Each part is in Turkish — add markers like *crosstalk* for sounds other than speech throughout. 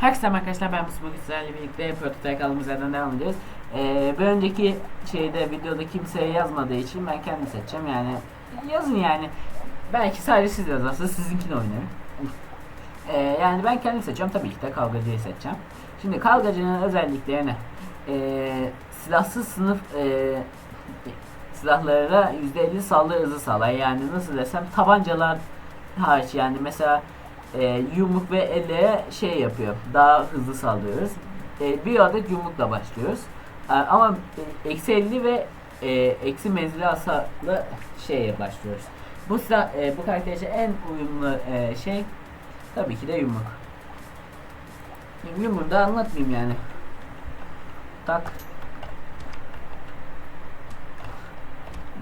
Herkese arkadaşlar ben Mustafa sizlerle birlikte prototype kaldığımız yerden devam edeceğiz. Ee, bir önceki şeyde videoda kimseye yazmadığı için ben kendim seçeceğim yani yazın yani belki sadece siz yazarsınız sizinkini oynarım. Ee, yani ben kendim seçeceğim tabii ki de kavgacıyı seçeceğim. Şimdi kavgacının özelliklerini ee, silahsız sınıf ee, silahlara %50 saldırı hızı sağlar yani nasıl desem tabancalar hariç yani mesela e, yumruk ve elle şey yapıyor. Daha hızlı saldırıyoruz. E, bir adet yumrukla başlıyoruz. E, ama eksi 50 ve e, eksi menzili hasarlı şeye başlıyoruz. Bu silah, e, bu karakter için en uyumlu e, şey tabii ki de yumruk. Yumruğu da anlatmayayım yani. Tak.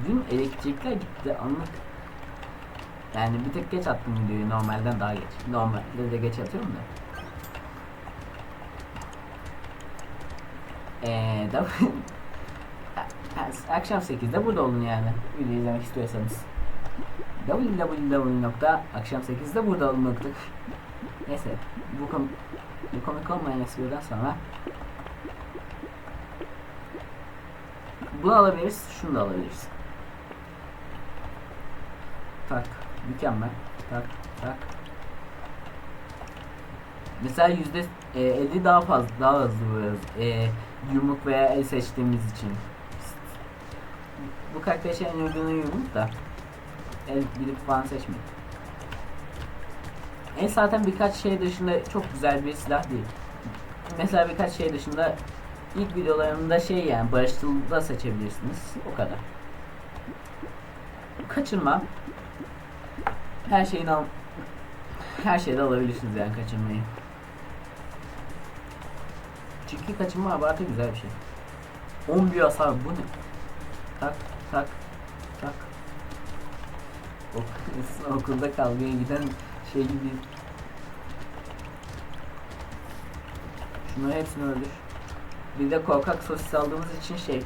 Dün elektrikler gitti anlat. Yani bir tek geç attım videoyu normalden daha geç. Normalde de geç atıyorum da. Eee *laughs* akşam 8'de burada olun yani. Video izlemek istiyorsanız. www.akşam8'de burada olun nokta. Neyse bu, kom bu komik olmayan espriden sonra bunu alabiliriz, şunu da alabiliriz. Tak. Mükemmel. Tak tak. Mesela yüzde e, 50 daha fazla daha hızlı vuruyoruz. E, yumruk veya el seçtiğimiz için. Bu karakter en uygunu yumruk da. El gidip falan seçmeyin. El zaten birkaç şey dışında çok güzel bir silah değil. Mesela birkaç şey dışında ilk videolarımda şey yani barışçılığı seçebilirsiniz. O kadar. Kaçırma her şeyini al her şeyde alabilirsiniz yani kaçırmayı. Çünkü kaçınma abartı güzel bir şey. 11 hasar bu ne? Tak tak tak. Ok *laughs* okulda kavgaya giden şey gibi. Şunu hepsini öldür. Bir de korkak sosis aldığımız için şey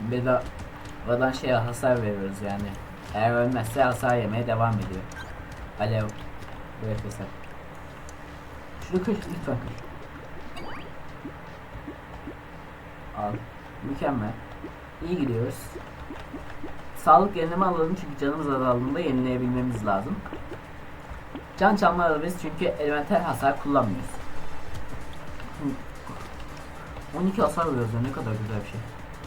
bedavadan şeye hasar veriyoruz yani. Eğer ölmezse hasar yemeye devam ediyor. Alev. Evet mesela. Şunu kır lütfen kır. Al. Mükemmel. İyi gidiyoruz. Sağlık yenileme alalım çünkü canımız azaldığında yenileyebilmemiz lazım. Can çalma alabiliriz çünkü elementer hasar kullanmıyoruz. 12 hasar vuruyoruz ne kadar güzel bir şey.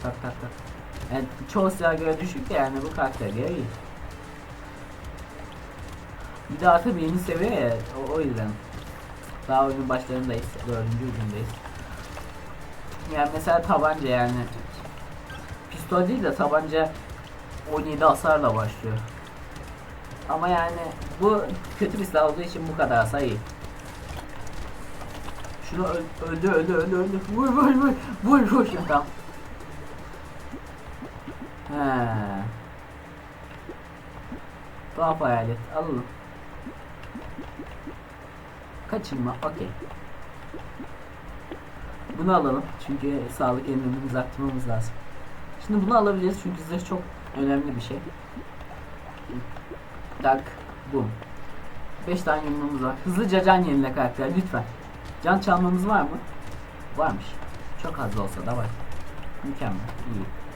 Tak tak tak. Yani çoğu silah göre düşük yani bu karakter göre iyi. Bir de artı birinci seviye ya o, o yüzden. Daha oyunun başlarındayız. Dördüncü ucundayız. Yani mesela tabanca yani. Pistol değil de tabanca 17 hasarla başlıyor. Ama yani bu kötü bir silah olduğu için bu kadar hasar iyi. Şunu öl öldü öldü öldü öldü. Vur vur vur. Vur vur tamam. He. Tuhaf hayalet. Alalım. Kaçınma. Okey. Bunu alalım. Çünkü sağlık elimimizi arttırmamız lazım. Şimdi bunu alabiliriz çünkü zırh çok önemli bir şey. Tak. Boom. 5 tane yumruğumuz var. Hızlıca can yenile karakter lütfen. Can çalmamız var mı? Varmış. Çok az olsa da var. Mükemmel. İyi.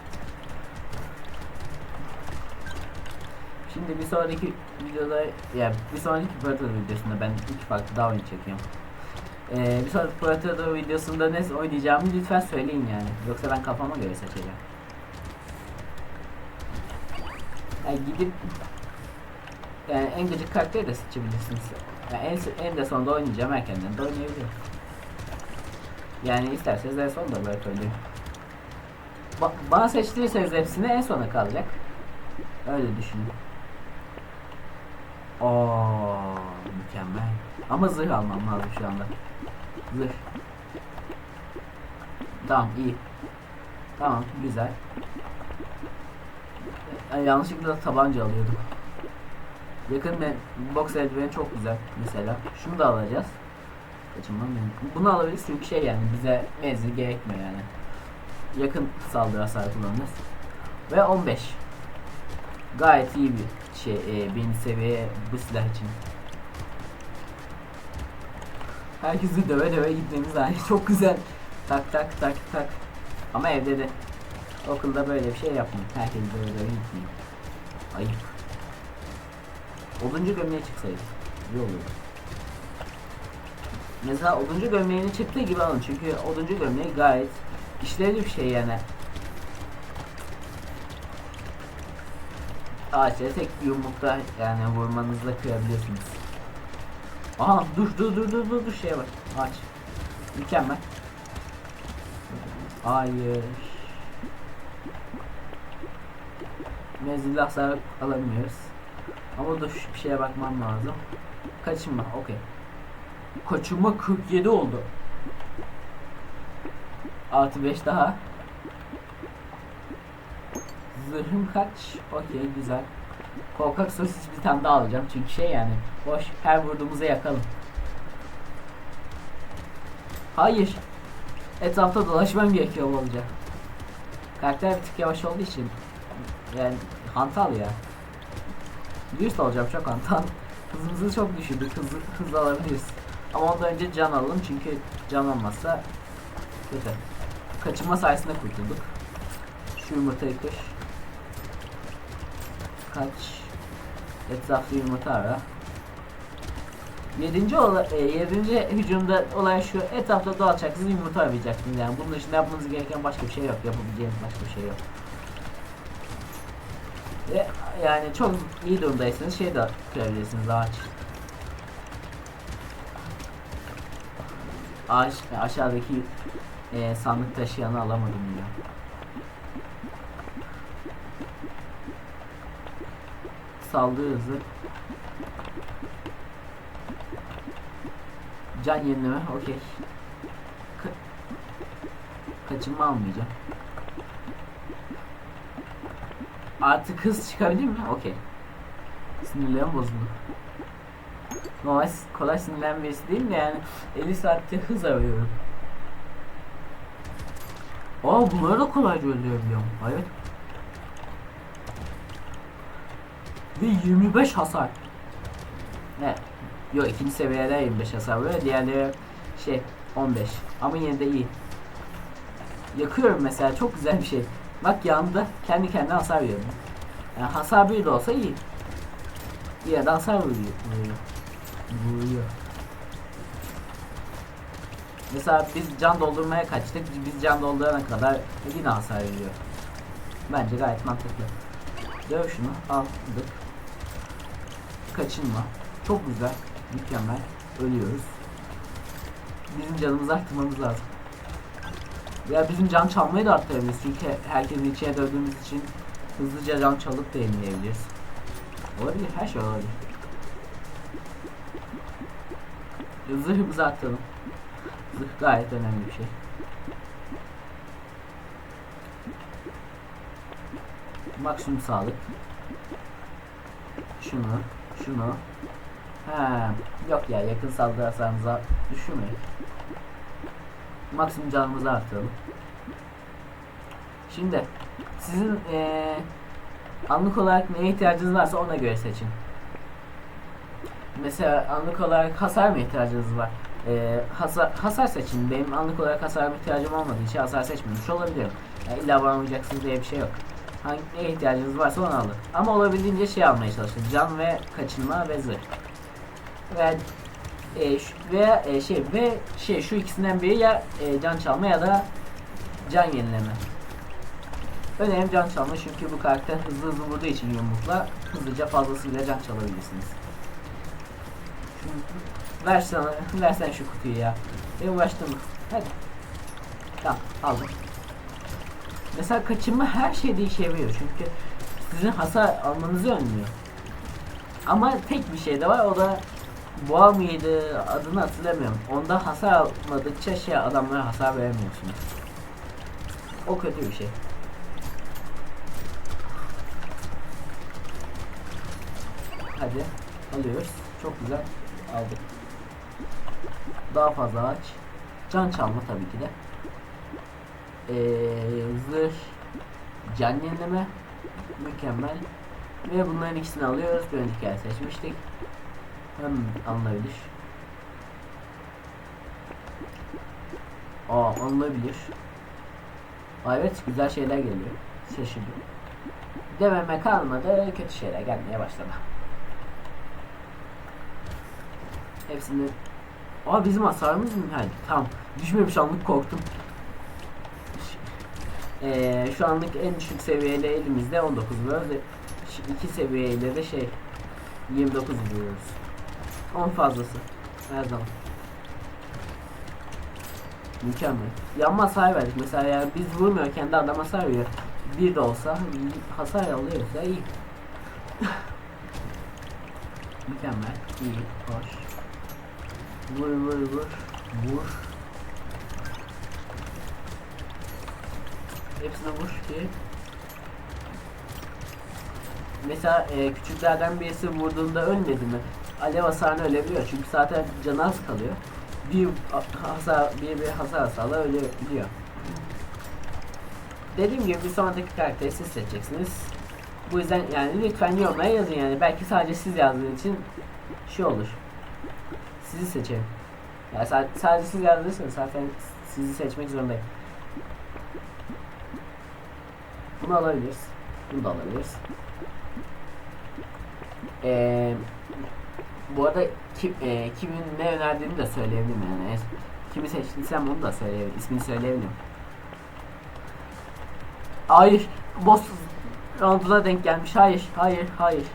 Şimdi bir sonraki videoda ya bir sonraki Predator videosunda ben iki farklı daha oyun çekiyorum. Ee, bir sonraki Predator videosunda ne oynayacağımı lütfen söyleyin yani. Yoksa ben kafama göre seçeceğim. Yani gidip yani en gıcık karakteri de seçebilirsiniz. Yani en, en de sonunda oynayacağım erkenden de oynayabilirim. Yani isterseniz en son da böyle oynayayım. Ba bana seçtirirseniz hepsini en sona kalacak. Öyle düşünün. Oo mükemmel. Ama zırh almam lazım şu anda. Zırh. Tamam iyi. Tamam güzel. Yani yanlışlıkla tabanca alıyordum. Yakın ve box eldiveni çok güzel mesela. Şunu da alacağız. Kaçınmam benim. Bunu alabiliriz çünkü şey yani bize menzil gerekmiyor yani. Yakın saldırı hasarı kullanırız. Ve 15. Gayet iyi bir şey e, birinci seviye bu silah için. Herkesi döve döve gitmemiz hali *laughs* çok güzel. Tak tak tak tak. Ama evde de okulda böyle bir şey yapmayın. Herkes döve döve gitmeyin. Ayıp. Oduncu gömleğe çıksaydı. İyi olurdu. Mesela oduncu gömleğini çıktığı gibi alın. Çünkü oduncu gömleği gayet işlevli bir şey yani. Ağaçları tek yumrukta yani vurmanızla kırabiliyorsunuz. Aha dur dur dur dur dur dur şeye bak. Ağaç. Mükemmel. Hayır. Menzilli hasar alamıyoruz. Ama dur şu bir şeye bakmam lazım. Kaçınma okey. Kaçınma 47 oldu. Artı 5 daha. Zırhım kaç? Okey güzel. Korkak sosis bir tane daha alacağım çünkü şey yani boş her vurduğumuza yakalım. Hayır. Etrafta dolaşmam gerekiyor olacak. Karakter bir tık yavaş olduğu için yani hantal ya. Dürüst olacağım çok hantal. Hızımızı çok düşürdük. Hızlı, hızlı alabiliriz. Ama ondan önce can alalım çünkü can olmazsa kötü. Kaçınma sayesinde kurtulduk. Şu yumurtayı kır. Kaç. Etraflı yumurta ara. Yedinci, ola, e, yedinci hücumda olay şu etrafta dolaşacaksınız yumurta arayacaksınız yani. Bunun dışında yapmanız gereken başka bir şey yok. Yapabileceğiniz başka bir şey yok. Ve yani çok iyi durumdaysanız şey de kırabilirsiniz ağaç. Ağaç aşağıdaki e, sandık taşıyanı alamadım ya saldırı hızı Can yenileme okey. Ka kaçınma almayacağım. Artık hız çıkabilir mi? Okey. Sinirlerim bozuldu. Normal kolay sinirlenme birisi değil mi yani 50 saatte hız arıyorum. Aa bunları da kolayca öldürebiliyorum. Evet. Ve 25 hasar. Evet. Yok ikinci seviyede 25 hasar vuruyor. Diğerleri şey 15. Ama yine de iyi. Yakıyorum mesela çok güzel bir şey. Bak yanında kendi kendine hasar veriyor. Yani hasar bir de olsa iyi. Yine de hasar vuruyor. Vuruyor. vuruyor. Mesela biz can doldurmaya kaçtık. Biz can doldurana kadar yine hasar veriyor. Bence gayet mantıklı. Döv şunu. Aldık. Kaçınma. Çok güzel. Mükemmel. Ölüyoruz. Bizim canımızı arttırmamız lazım. Ya bizim can çalmayı da arttırabiliriz çünkü herkesin içine döndüğümüz için hızlıca can çalıp da yenileyebiliriz. Olabilir, her şey olabilir. Zırhımızı arttıralım. Zırh gayet önemli bir şey. Maksimum sağlık. Şunu, şunu, He, yok ya yakın saldırı hasarımıza düşürmeyin. Maksimum canımızı artıralım. Şimdi sizin ee, anlık olarak neye ihtiyacınız varsa ona göre seçin. Mesela anlık olarak hasar mı ihtiyacınız var? E, hasar, hasar seçin. Benim anlık olarak hasar ihtiyacım olmadığı için hasar seçmemiş olabilirim. Yani illa varamayacaksınız diye bir şey yok. Hangi neye ihtiyacınız varsa onu alın. Ama olabildiğince şey almaya çalışın. Can ve kaçınma ve zırh ve e, veya e, şey ve şey şu ikisinden biri ya e, can çalma ya da can yenileme. Önemli can çalma çünkü bu karakter hızlı hızlı vurduğu için yumrukla hızlıca fazlasıyla can çalabilirsiniz. ver sana, versen şu kutuyu ya. Benim uğraştım. Hadi. Tamam aldım. Mesela kaçınma her şeyde işe yarıyor çünkü sizin hasar almanızı önlüyor. Ama tek bir şey de var o da boğa mıydı adını hatırlamıyorum. Onda hasar almadıkça şey adamlara hasar veremiyorsunuz. O kötü bir şey. Hadi alıyoruz. Çok güzel aldık. Daha fazla aç. Can çalma tabii ki de. Ee, zırh can yenileme mükemmel ve bunların ikisini alıyoruz. Bir önceki yer seçmiştik. Hem anlayabilir. Aa alınabilir. Aa, evet güzel şeyler geliyor. Şaşırdım. Dememe kalmadı kötü şeyler gelmeye başladı. Hepsini... Aa bizim hasarımız mı geldi? Tamam. Düşmemiş anlık korktum. Ee, şu anlık en düşük seviyeli elimizde 19 vuruyoruz. ve şu iki seviyeyle de şey 29 vuruyoruz. 10 fazlası. Her zaman. Mükemmel. Yanma hasar verdik. Mesela yani biz vurmuyorken de adam hasar veriyor. Bir de olsa hasar alıyoruz ya iyi. *laughs* Mükemmel. iyi, hoş. Vur vur vur. Vur. Hepsine vur ki. Mesela e, küçüklerden birisi vurduğunda ölmedi mi? Alev hasarını ölebiliyor çünkü zaten canı az kalıyor. Bir hasar, bir bir hasar hasarla ölebiliyor. Dediğim gibi bir sonraki karakteri siz seçeceksiniz. Bu yüzden yani lütfen yorumlara yazın yani. Belki sadece siz yazdığınız için şey olur. Sizi seçerim. Yani sa- sadece siz yazdıysanız zaten sizi seçmek zorundayım. Bunu alabiliriz. Bunu da alabiliriz. Ee, bu arada kim, e, kimin ne önerdiğini de söyleyebilirim yani. Kimi seçtiysem onu da söyleyebilirim. İsmini söyleyebilirim. Hayır. Boss rounduna denk gelmiş. Hayır. Hayır. Hayır.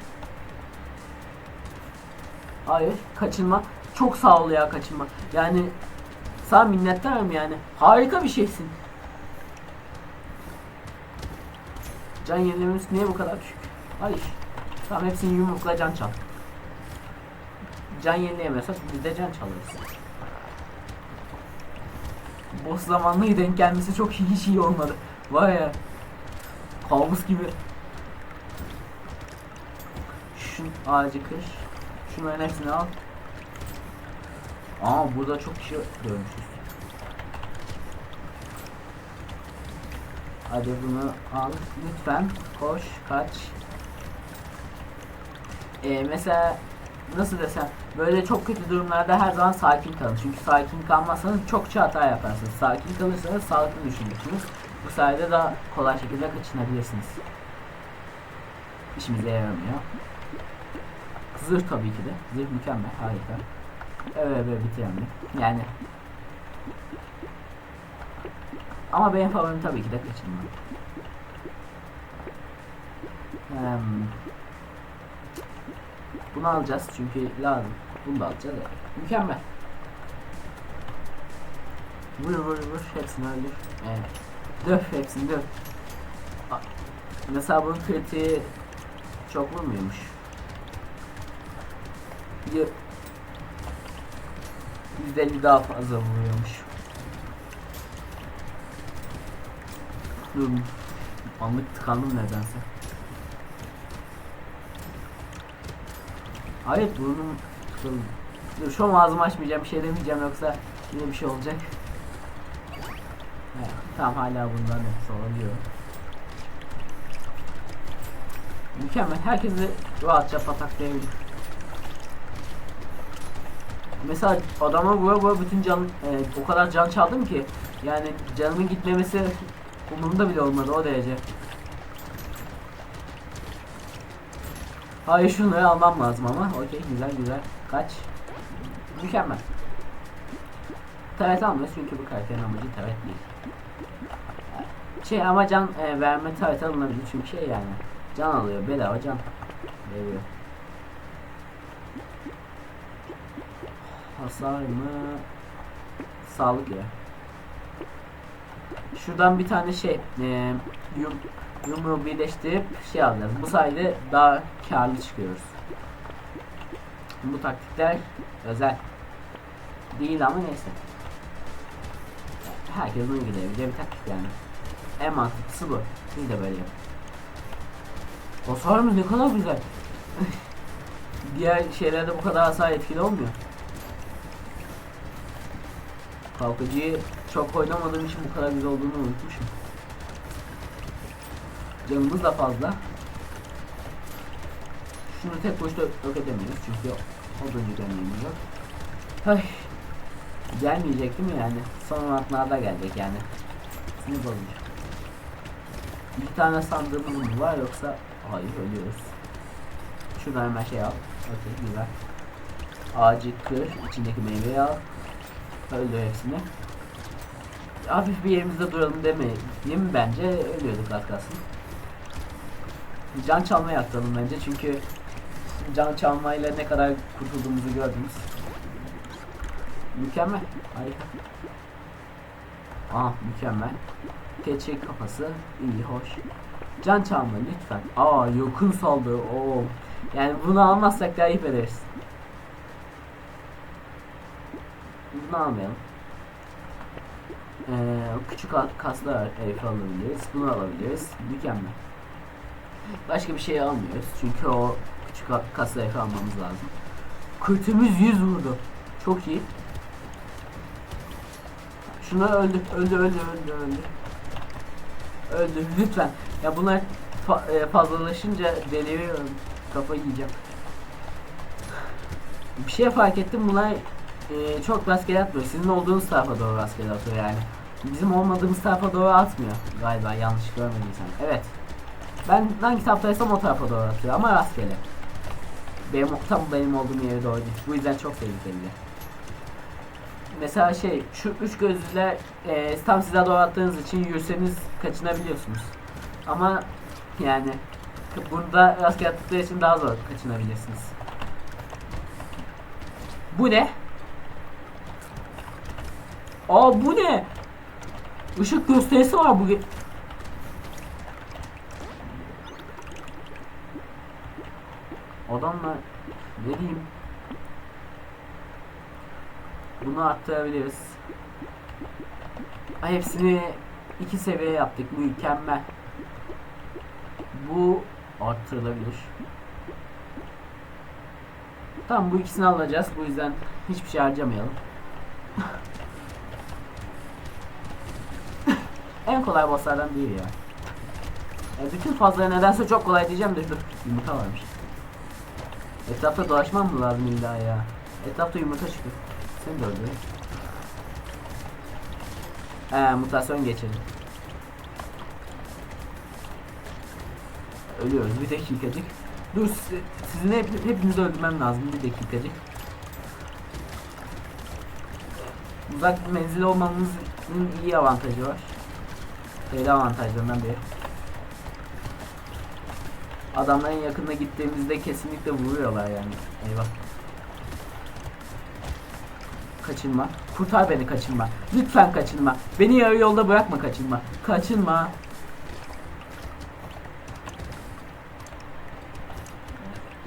Hayır. Kaçınma. Çok sağ ol ya kaçınma. Yani sana minnettarım yani. Harika bir şeysin. Can yenilememiz niye bu kadar düşük? Hayır. Tamam hepsini yumrukla can çal. Can yenileyemiyorsak biz de can çalarız. Boss zamanlı denk gelmesi çok hiç iyi olmadı. Vay ya. Kabus gibi. Şu ağacı kır. Şunların hepsini al. Aa burada çok kişi görmüşüz. Hadi bunu al. Lütfen koş, kaç. Ee, mesela nasıl desem böyle çok kötü durumlarda her zaman sakin kalın. Çünkü sakin kalmazsanız çokça hata yaparsınız. Sakin kalırsanız sağlıklı düşünürsünüz. Bu sayede daha kolay şekilde kaçınabilirsiniz. İşimize yaramıyor. Zırh tabii ki de. Zırh mükemmel, harika. Evet evet bitirelim. Yani ama benim favorim tabii ki de kaçınma. Hmm. Bunu alacağız çünkü lazım. Bunu da alacağız. Evet. Mükemmel. Vur vur vur hepsini öldür. Evet. Döv hepsini döv. A- Mesela bunun kritiği çok vurmuyormuş. Y- %50 daha fazla vuruyormuş. Dur. Anlık tıkandım nedense. Hayır burnum. Dur şu an ağzımı açmayacağım bir şey demeyeceğim yoksa yine bir şey olacak. Evet, tamam hala bundan nefes alabiliyor. Mükemmel. Herkesi rahatça pataklayabilir. Mesela adama vura vura bütün can e, o kadar can çaldım ki yani canımın gitmemesi umurumda bile olmadı o derece. Hayır şunları almam lazım ama. Okey güzel güzel. Kaç? Mükemmel. Taret almıyoruz çünkü bu karakterin amacı taret değil. Şey ama can e, verme taret alınabilir çünkü şey yani. Can alıyor bedava can veriyor. Hasar mı? Sağlık ya. Şuradan bir tane şey e, yum, yumruğu birleştirip şey alacağız. Bu sayede daha karlı çıkıyoruz. Bu taktikler özel değil ama neyse. Herkesin uygulayabileceği bir taktik yani. En mantıklısı bu. Siz de böyle yapın. Hasarımız ne kadar güzel. *laughs* Diğer şeylerde bu kadar hasar etkili olmuyor. Kalkıcıyı çok oynamadığım için bu kadar güzel olduğunu unutmuşum. Canımız da fazla. Şunu tek başına yok edemeyiz çünkü oduncu deneyimiz yok. Ay. Gelmeyecek değil mi yani? Son anlatmalarda gelecek yani. Sinir bozucu. Bir tane sandığımız mı var yoksa hayır ölüyoruz. Şuradan hemen şey al. Okey güzel. Ağacı kır, içindeki meyveyi al. Öldür hepsini. Hafif bir yerimizde duralım mi bence? Ölüyorduk az kalsın. Can çalmaya atalım bence çünkü can çalmayla ne kadar kurtulduğumuzu gördünüz. Mükemmel. Harika. Ah mükemmel. Keçi kafası iyi hoş. Can çalma lütfen. Aa yakın saldırı. Oo. Yani bunu almazsak da ayıp ederiz. Bunu almayalım. Ee, küçük kaslar herif alabiliriz. Bunu alabiliriz. Mükemmel. Başka bir şey almıyoruz. Çünkü o küçük kaslı herif almamız lazım. Kötümüz 100 vurdu. Çok iyi. Şunu öldü, öldü, öldü, öldü, öldü. Öldü, lütfen. Ya bunlar fa- e, fazlalaşınca deliriyorum. Kafayı yiyeceğim. Bir şey fark ettim bunlar e, çok rastgele atmıyor. Sizin olduğunuz tarafa doğru rastgele atıyor yani. Bizim olmadığımız tarafa doğru atmıyor. Galiba yanlış görmediysem. Evet. Ben hangi taraftaysam o tarafa doğru atıyor ama rastgele. Benim tam benim olduğum yere doğru değil. Bu yüzden çok tehlikeli. Mesela şey şu üç gözlüler e, tam size doğru attığınız için yürüseniz kaçınabiliyorsunuz. Ama yani burada rastgele attıkları için daha zor kaçınabilirsiniz. Bu ne? Aa bu ne? Işık gösterisi var bu. Adamlar ne diyeyim? Bunu arttırabiliriz. Hepsini iki seviye yaptık. Mükemmel. Bu arttırılabilir. Tamam bu ikisini alacağız. Bu yüzden hiçbir şey harcamayalım. En kolay bosslardan biri ya. ya bütün fazla nedense çok kolay diyeceğim de dur. Yumurta varmış. Etrafta dolaşmam mı lazım illa ya? Etrafta yumurta çıkıyor. Seni de öldüreyim. He mutasyon geçirdim. Ölüyoruz bir dakikacık. Dur sizi, sizin hep, hepinizi öldürmem lazım bir dakikacık. Uzak menzil olmamızın iyi avantajı var. Şeyde avantajlarından biri. Adamların yakınına gittiğimizde kesinlikle vuruyorlar yani. Eyvah. Kaçınma. Kurtar beni kaçınma. Lütfen kaçınma. Beni yarı yolda bırakma kaçınma. Kaçınma.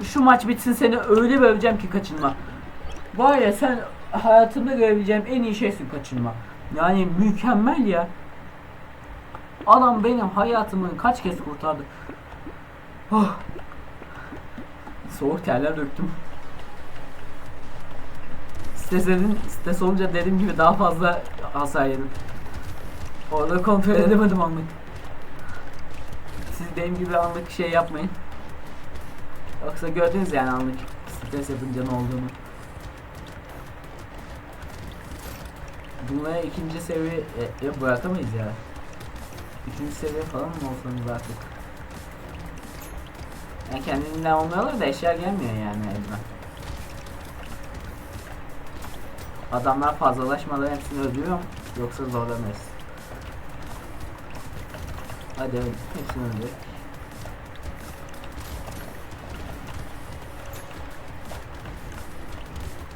Şu maç bitsin seni öyle bir öveceğim ki kaçınma. Var ya sen hayatımda görebileceğim en iyi şeysin kaçınma. Yani mükemmel ya. Adam benim hayatımı kaç kez kurtardı. Oh. Soğuk terler döktüm. Stres, edin, stres olunca dediğim gibi daha fazla hasar yedim. Orada kontrol edemedim anlık. Siz benim gibi anlık şey yapmayın. Yoksa gördünüz yani anlık stres yapınca ne olduğunu. Bunlara ikinci seviye e, e, bırakamayız ya. Üçüncü seviye falan mı olsanız artık. Yani kendinden olmuyorlar da eşya gelmiyor yani elden. Adamlar fazlalaşmadan hepsini öldürüyor? Yoksa zorlanırız. Hadi öl, hepsini öldür.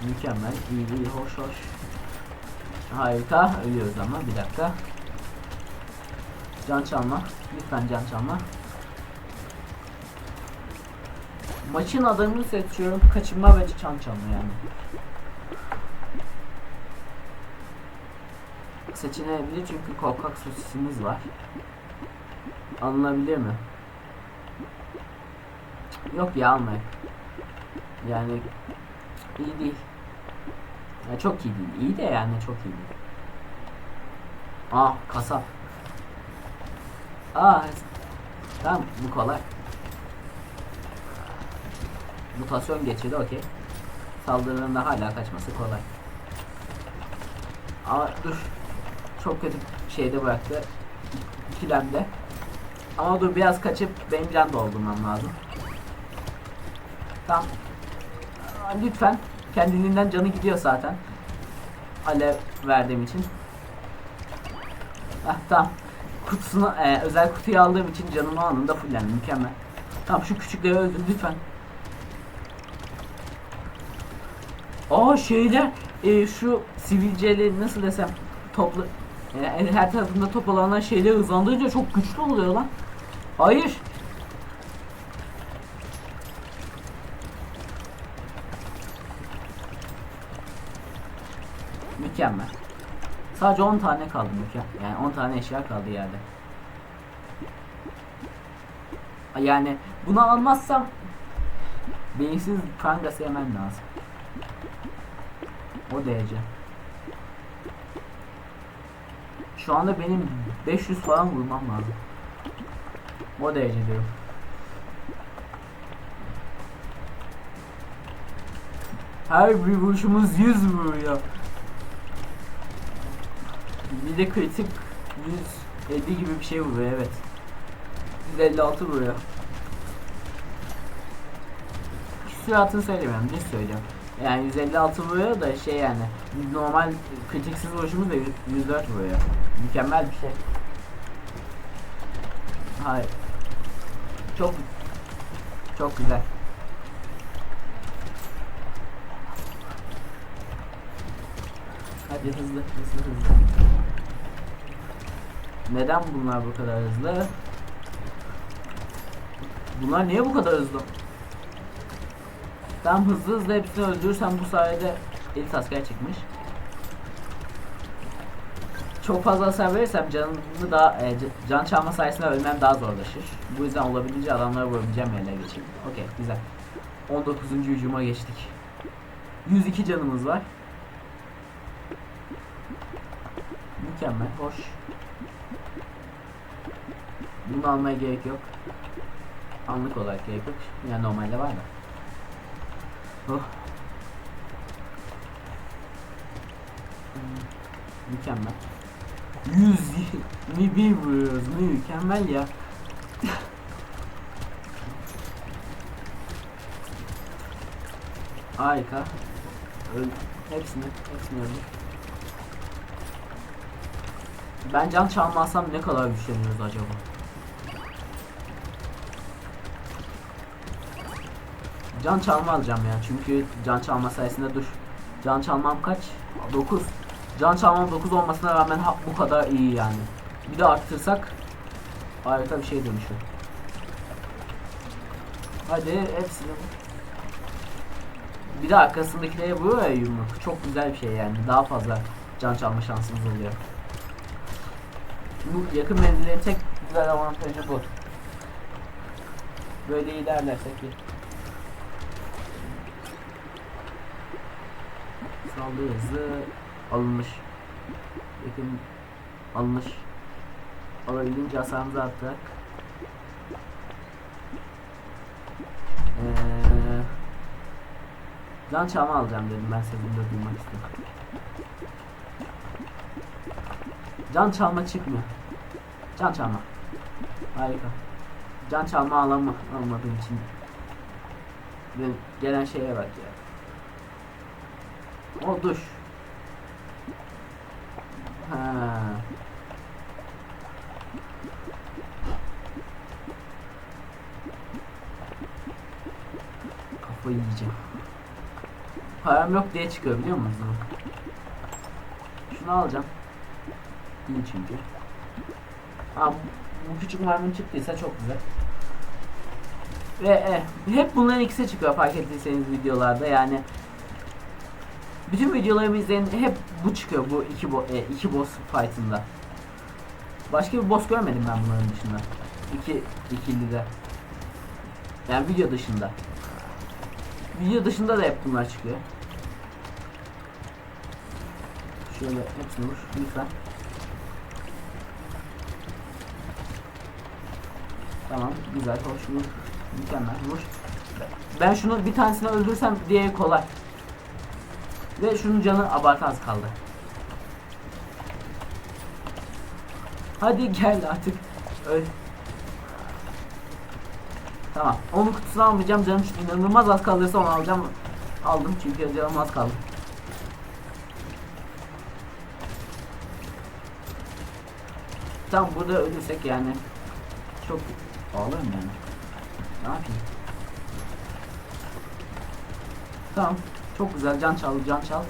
Mükemmel, iyi iyi, hoş hoş. Harika, ölüyoruz ama bir dakika. Can çalma, lütfen can çalma. Maçın adamını seçiyorum, kaçınma ve can çalma yani. Seçilebilir çünkü korkak sosisimiz var. Alınabilir mi? Yok ya almayın. Yani iyi değil. Ya çok iyi değil. İyi de yani çok iyi değil. Ah kasap. Aa tamam bu kolay. Mutasyon geçirdi okey. Saldırılarında hala kaçması kolay. Ama dur. Çok kötü şeyde bıraktı. İkilemde. Ama dur biraz kaçıp benim can doldurmam lazım. Tamam. Lütfen. Kendiliğinden canı gidiyor zaten. Alev verdiğim için. Ah tamam. Kutusunu e, özel kutuyu aldığım için canım anında fullendi. Mükemmel. Tamam şu küçükleri öldür lütfen. Aa şeyler e, şu sivilceli nasıl desem toplu e, her tarafında top olanlar şeyleri hızlandırınca çok güçlü oluyor lan. Hayır. Mükemmel. Sadece 10 tane kaldı mükemmel. Yani 10 tane eşya kaldı yerde. Yani bunu almazsam beyinsiz kangası yemem lazım. O derece. Şu anda benim 500 falan vurmam lazım. O derece diyorum. Her bir vuruşumuz 100 vuruyor. Bir de kritik 150 gibi bir şey vuruyor evet. 156 vuruyor. Süratını söylemiyorum, düz söylüyorum. Yani 156 vuruyor da şey yani normal kritiksiz vuruşumuz da 100 104 vuruyor. Mükemmel bir şey. Hayır. Çok çok güzel. Hadi hızlı hızlı hızlı. Neden bunlar bu kadar hızlı? Bunlar niye bu kadar hızlı? Tam hızlı hızlı hepsini öldürürsem bu sayede elit asker çıkmış. Çok fazla hasar verirsem canımı daha e, can çalma sayesinde ölmem daha zorlaşır. Bu yüzden olabildiğince adamları vurabileceğim yerlere geçeyim. Okey güzel. 19. hücuma geçtik. 102 canımız var. Mükemmel, hoş. Bunu almaya gerek yok. Anlık olarak gerek yok. Yani normalde var da. Oh. Hmm, Mükemmel. 121 vuruyoruz. Mükemmel ya. *laughs* Harika. Öl hepsini, hepsini öldür. Ben can çalmazsam ne kadar güçleniyoruz acaba? Can çalma alacağım ya çünkü can çalma sayesinde dur. Can çalmam kaç? 9. Can çalmam 9 olmasına rağmen ha- bu kadar iyi yani. Bir de arttırsak harika bir şey dönüşüyor. Hadi hepsini. Bir de arkasındakilere vuruyor ya yumruk. Çok güzel bir şey yani. Daha fazla can çalma şansımız oluyor. Bu yakın menzillerin tek güzel avantajı bu. Böyle ilerlersek iyi. Saldırı hızı alınmış. Yakın alınmış. Alabildiğince hasarımızı arttırarak. Ee, can çalma alacağım dedim ben da duymak istedim. Can çalma çıkmıyor. Can çalma. Harika. Can çalma alamı almadığım için. Benim gelen şeye bak ya. O duş. Ha. Kafayı yiyeceğim. Param yok diye çıkıyor biliyor musunuz? Şunu alacağım. İyi çünkü. Ha, bu, küçük maymun çıktıysa çok güzel. Ve e, hep bunların ikisi çıkıyor fark ettiyseniz videolarda yani. Bütün videolarımı izleyin hep bu çıkıyor bu iki, bo e, iki boss fight'ında. Başka bir boss görmedim ben bunların dışında. İki ikili de. Yani video dışında. Video dışında da hep bunlar çıkıyor. Şöyle hepsini vur lütfen. Tamam güzel hoş vur. Mükemmel vur. Ben şunu bir tanesini öldürsem diğeri kolay. Ve şunun canı abartı az kaldı. Hadi gel artık. Öl. Tamam. Onun kutusunu almayacağım. Canım inanılmaz az kalırsa onu alacağım. Aldım çünkü canım az kaldı. Tam burada ölürsek yani çok ağlarım yani. Ne yapayım? Tamam. Çok güzel. Can çal, can çal.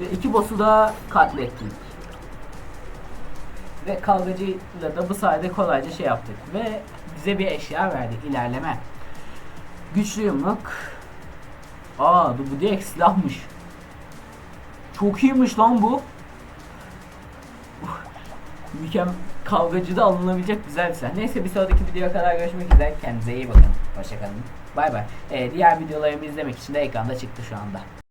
Ve iki boss'u da katlettik. Ve kavgacıyla da bu sayede kolayca şey yaptık. Ve bize bir eşya verdi. ilerleme. Güçlü yumruk. Aa bu direkt silahmış. Çok iyiymiş lan bu. *laughs* Mükemmel kavgacıda alınabilecek güzel bir silah. Neyse bir sonraki videoya kadar görüşmek üzere. Kendinize iyi bakın. Hoşçakalın. Bay bay. Ee, diğer videolarımı izlemek için de ekranda çıktı şu anda.